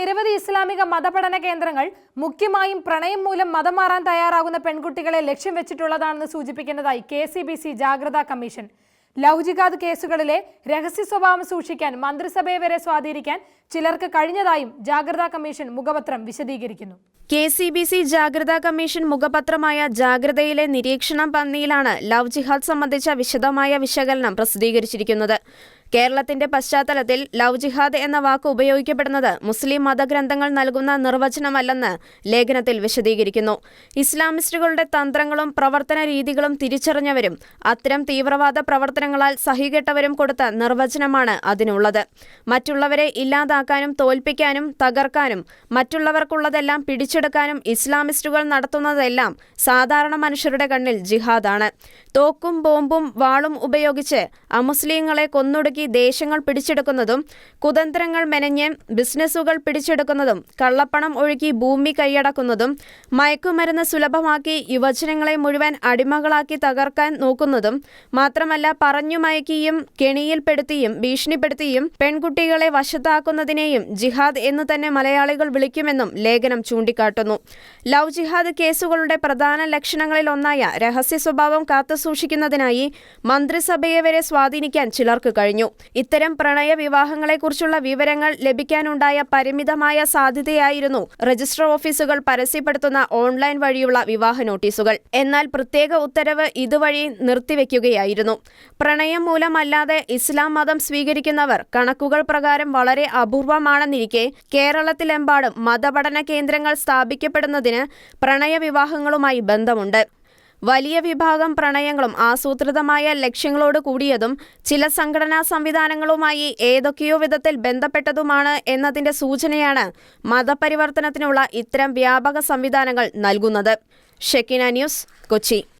നിരവധി ഇസ്ലാമിക മതപഠന കേന്ദ്രങ്ങൾ മുഖ്യമായും പ്രണയം മൂലം മതം മാറാൻ തയ്യാറാകുന്ന പെൺകുട്ടികളെ ലക്ഷ്യം വെച്ചിട്ടുള്ളതാണെന്ന് സൂചിപ്പിക്കുന്നതായി കെ സി ബി സി ജാഗ്രതാ കമ്മീഷൻ. ലവ് കേസുകളിലെ രഹസ്യ സ്വഭാവം സൂക്ഷിക്കാൻ മന്ത്രിസഭയെ വരെ സ്വാധീനിക്കാൻ ചിലർക്ക് കഴിഞ്ഞതായും ജാഗ്രതാ കമ്മീഷൻ മുഖപത്രം വിശദീകരിക്കുന്നു. കെ സി ബി സി ജാഗ്രതാ കമ്മീഷൻ മുഖപത്രമായ ജാഗ്രതയിലെ നിരീക്ഷണം പന്നിയിലാണ് ലവ് ജിഹാദ് സംബന്ധിച്ച വിശദമായ വിശകലനം പ്രസിദ്ധീകരിച്ചിരിക്കുന്നത്. കേരളത്തിന്റെ പശ്ചാത്തലത്തിൽ ലവ് ജിഹാദ് എന്ന വാക്ക് ഉപയോഗിക്കപ്പെടുന്നത് മുസ്ലിം മതഗ്രന്ഥങ്ങൾ നൽകുന്ന നിർവചനമല്ലെന്ന് ലേഖനത്തിൽ വിശദീകരിക്കുന്നു. ഇസ്ലാമിസ്റ്റുകളുടെ തന്ത്രങ്ങളും പ്രവർത്തന രീതികളും തിരിച്ചറിഞ്ഞവരും അത്തരം തീവ്രവാദ പ്രവർത്തനങ്ങളാൽ സഹികെട്ടവരും കൊടുത്ത നിർവചനമാണ് അതിനുള്ളത്. മറ്റുള്ളവരെ ഇല്ലാതാക്കാനും തോൽപ്പിക്കാനും തകർക്കാനും മറ്റുള്ളവർക്കുള്ളതെല്ലാം പിടിച്ചെടുക്കാനും ഇസ്ലാമിസ്റ്റുകൾ നടത്തുന്നതെല്ലാം സാധാരണ മനുഷ്യരുടെ കണ്ണിൽ ജിഹാദാണ്. തോക്കും ബോംബും വാളും ഉപയോഗിച്ച് അമുസ്ലിങ്ങളെ കൊന്നൊടുക്കി ദേശങ്ങൾ പിടിച്ചെടുക്കുന്നതും കുതന്ത്രങ്ങൾ മെനഞ്ഞ് ബിസിനസ്സുകൾ പിടിച്ചെടുക്കുന്നതും കള്ളപ്പണം ഒഴുക്കി ഭൂമി കൈയടക്കുന്നതും മയക്കുമരുന്ന് സുലഭമാക്കി യുവജനങ്ങളെ മുഴുവൻ അടിമകളാക്കി തകർക്കാൻ നോക്കുന്നതും മാത്രമല്ല പറഞ്ഞു മയക്കിയും കെണിയിൽപ്പെടുത്തിയും ഭീഷണിപ്പെടുത്തിയും പെൺകുട്ടികളെ വശത്താക്കുന്നതിനെയും ജിഹാദ് എന്ന് തന്നെ മലയാളികൾ വിളിക്കുമെന്നും ലേഖനം ചൂണ്ടിക്കാട്ടുന്നു. ലവ് ജിഹാദ് കേസുകളുടെ പ്രധാന ലക്ഷണങ്ങളിൽ ഒന്നായ രഹസ്യ സ്വഭാവം കാത്തുസൂക്ഷിക്കുന്നതിനായി മന്ത്രിസഭയെ വരെ സ്വാധീനിക്കാൻ ചിലർക്ക് കഴിഞ്ഞു. ഇത്തരം പ്രണയ വിവാഹങ്ങളെക്കുറിച്ചുള്ള വിവരങ്ങൾ ലഭിക്കാനുണ്ടായ പരിമിതമായ സാധ്യതയായിരുന്നു രജിസ്റ്റർ ഓഫീസുകൾ പരസ്യപ്പെടുത്തുന്ന ഓൺലൈൻ വഴിയുള്ള വിവാഹ നോട്ടീസുകൾ. എന്നാൽ പ്രത്യേക ഉത്തരവ് ഇതുവഴി നിർത്തിവെക്കുകയായിരുന്നു. പ്രണയം മൂലമല്ലാതെ ഇസ്ലാം മതം സ്വീകരിക്കുന്നവർ കണക്കുകൾ പ്രകാരം വളരെ അപൂർവമാണെന്നിരിക്കെ കേരളത്തിലെമ്പാടും മതപഠന കേന്ദ്രങ്ങൾ സ്ഥാപിക്കപ്പെടുന്നതിന് പ്രണയ വിവാഹങ്ങളുമായി ബന്ധമുണ്ട്. വലിയ വിഭാഗം പ്രണയങ്ങളും ആസൂത്രിതമായ ലക്ഷ്യങ്ങളോട് കൂടിയതും ചില സംഘടനാ സംവിധാനങ്ങളുമായി ഏതൊക്കെയോ വിധത്തിൽ ബന്ധപ്പെട്ടതുമാണ് എന്നതിന്റെ സൂചനയാണ് മതപരിവർത്തനത്തിനുള്ള ഇത്തരം വ്യാപക സംവിധാനങ്ങൾ നൽകുന്നത്. ഷെക്കിന ന്യൂസ് കൊച്ചി.